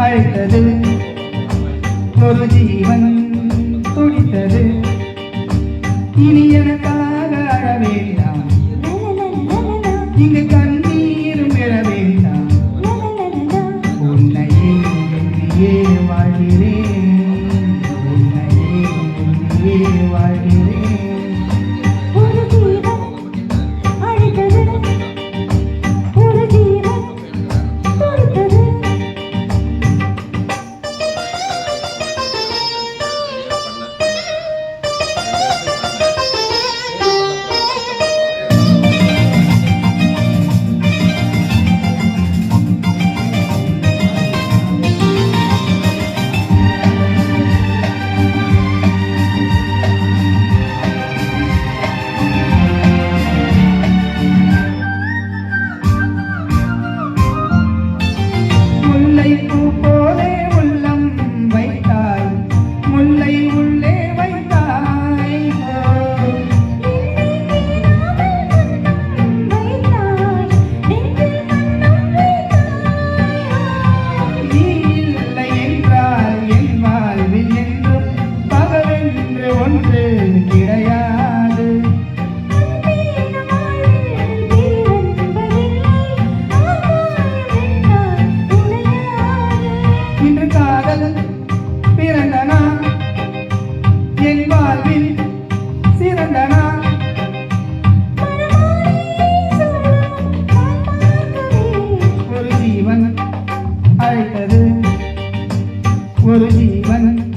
அழைத்தது ஒரு ஜீவன் துடித்தது. இனி எனக்காக அழ வேண்டாம். இங்கு கண்ணீரும் விழ வேண்டாம். உன்னையே எண்ணியே வாழ்கிறேன். உன்னையே எண்ணியே வாழ்கிறேன். சிறந்த ஒரு ஜீவன் அழைத்தது. ஒரு ஜீவன்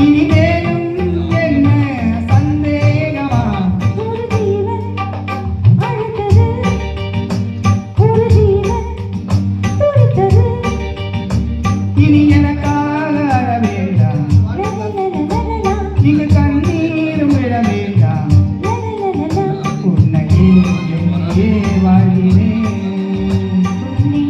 Ini